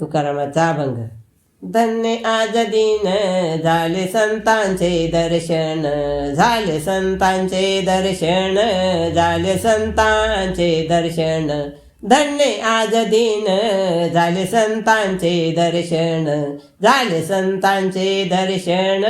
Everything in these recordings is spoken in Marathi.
तुकारामाचा अभंग. धन्य आज दिन झाले संतांचे दर्शन झाले संतांचे दर्शन झाले संतांचे दर्शन. धन्य आज दिन झाले संतांचे दर्शन झाले संतांचे दर्शन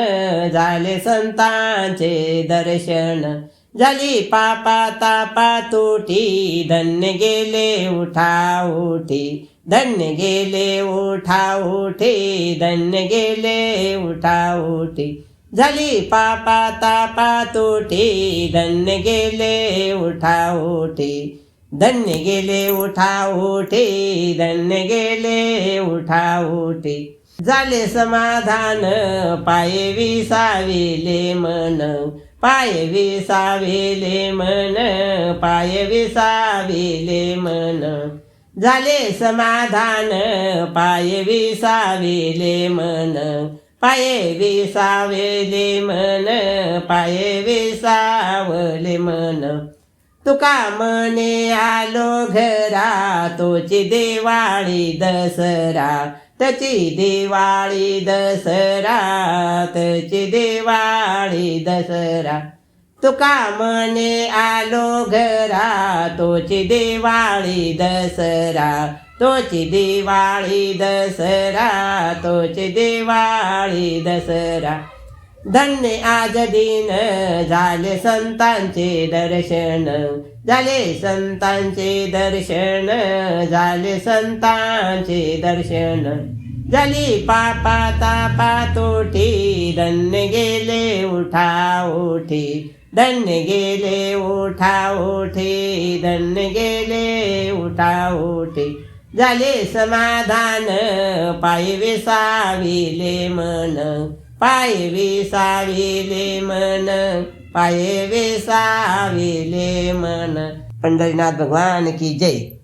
झाले संतांचे दर्शन. झाली पापा तापा तुटी धन्य गेले उठा उठी. धन्य गेले उठा उठी धन्य गेले उठा उठी. झाली पापा तापा तुटी धन्य गेले उठा उठी. धन्य गेले उठा उठी धन्य गेले उठा उठी. झाले समाधान पाय विसाविले मन. पाय विसाविले मन पाय विसाविले मन. झाले समाधान पाय विसावेले मन. पाय विसावेले मन पाय विसावले मन. तुका मने आलो घरा तोची दिवाळी दसरा. तची दिवाळी दसरा तची दिवाळी दसरा. तुका मने आलो घरा तोची दिवाळी दसरा तोची दिवाळी दसरा तोची दिवाळी दसरा. धन्य आज दिन झाले संतांचे दर्शन झाले संतांचे दर्शन झाले संतांचे दर्शन. झाली पापा तापा तोटी धन्य उठा उठी. धन्य गेले उठा उठी. धन्य गेले उठा उठी. झाले समाधान पाय विसाविले मन. पाय विसाविले मन. पाय विसाविले मन. पंढरीनाथ भगवान की जय.